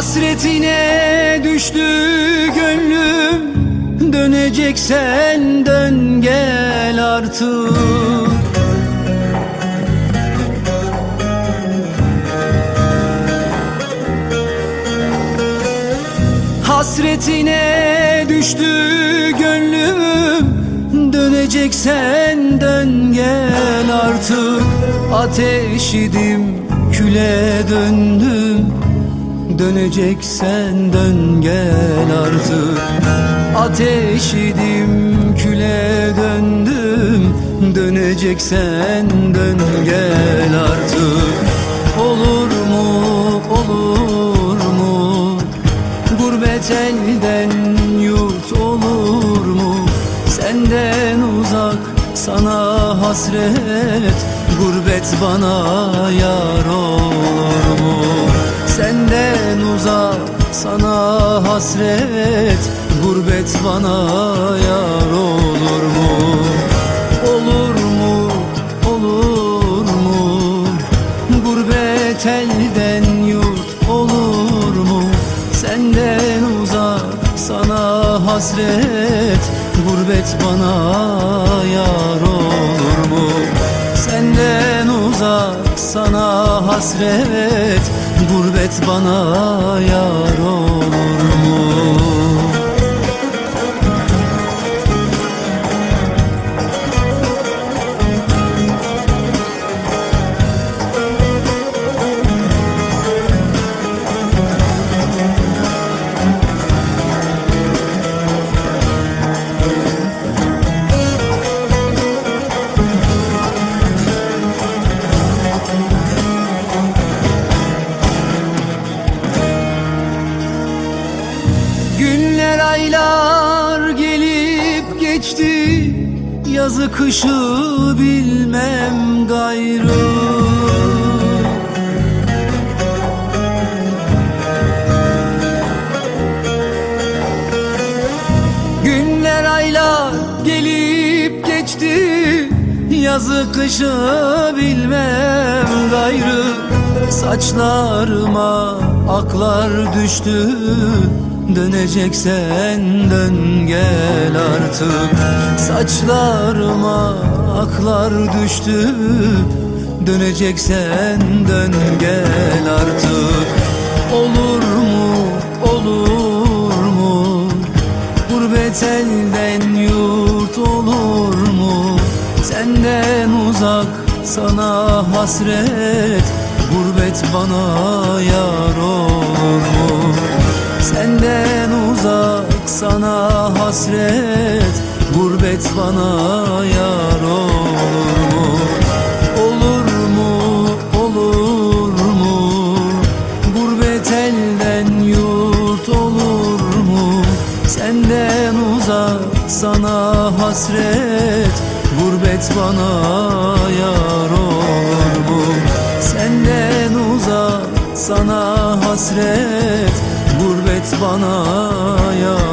Hasretine düştü gönlüm. Döneceksen dön gel artık. Hasretine düştü gönlüm. Döneceksen dön gel artık. Ateş idim küle döndüm Döneceksen dön gel artık. Ateş idim küle döndüm. Döneceksen dön gel artık. Olur mu olur mu? Gurbet elden yurt olur mu? Senden uzak sana hasret. Gurbet bana yar olur mu sana hasret Gurbet bana yar olur mu? Olur mu olur mu? Gurbet elden yurt olur mu? Senden uzak sana hasret Gurbet bana yar olur mu? Senden uzak sana hasret Gurbet bana yar olur Günler aylar gelip geçti. Yazı kışı bilmem gayrı. Günler aylar gelip geçti. Yazı kışı bilmem gayrı. Saçlarıma aklar düştü Döneceksen dön gel artık. Saçlarıma aklar düştü. Döneceksen dön gel artık. Olur mu olur mu? Gurbet elden yurt olur mu? Senden uzak sana hasret. Gurbet bana yar olur mu Senden uzak sana hasret Gurbet bana yar olur. Mu Olur mu olur mu? Gurbet elden yurt olur mu? Senden uzak sana hasret Gurbet bana yar olur mu? Senden uzak sana hasret Gurbet bana yar